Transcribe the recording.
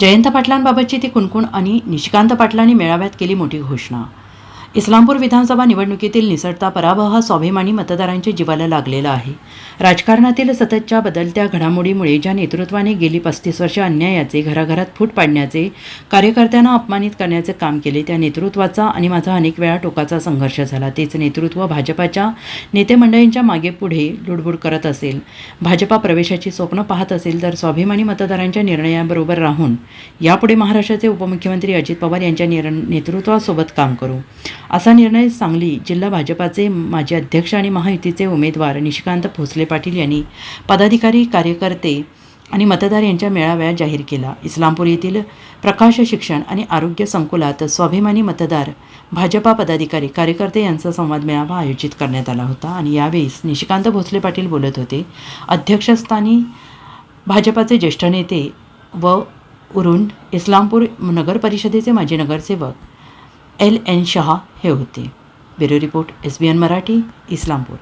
जयंत पाटलांबाबतची ती कुणकुण आणि निशिकांत पाटलांनी मेळाव्यात केली मोठी घोषणा. इस्लामपूर विधानसभा निवडणुकीतील निसटता पराभव हा स्वाभिमानी मतदारांच्या जीवाला लागलेला आहे. राजकारणातील सततच्या बदलत्या घडामोडीमुळे ज्या नेतृत्वाने गेली पस्तीस वर्ष अन्यायाचे घराघरात फूट पाडण्याचे कार्यकर्त्यांना अपमानित करण्याचे काम केले त्या नेतृत्वाचा आणि माझा अनेक वेळा टोकाचा संघर्ष झाला. तेच नेतृत्व भाजपाच्या नेतेमंडळींच्या मागे पुढे लुडबुड करत असेल भाजपा प्रवेशाची स्वप्न पाहत असेल तर स्वाभिमानी मतदारांच्या निर्णयाबरोबर राहून यापुढे महाराष्ट्राचे उपमुख्यमंत्री अजित पवार यांच्या निर नेतृत्वासोबत काम करू. असा निर्णय सांगली जिल्हा भाजपाचे माजी अध्यक्ष आणि महायुतीचे उमेदवार निशिकांत भोसले पाटील यांनी पदाधिकारी कार्यकर्ते आणि मतदार यांच्या मेळाव्यात जाहीर केला. इस्लामपूर येथील प्रकाश शिक्षण आणि आरोग्य संकुलात स्वाभिमानी मतदार भाजपा पदाधिकारी कार्यकर्ते यांचा संवाद मेळावा आयोजित करण्यात आला होता आणि यावेळेस निशिकांत भोसले पाटील बोलत होते. अध्यक्षस्थानी भाजपाचे ज्येष्ठ नेते व उरुण इस्लामपूर नगर परिषदेचे माजी नगरसेवक एल एन शहा हे होते. Bureau report S B N Marathi Islampur.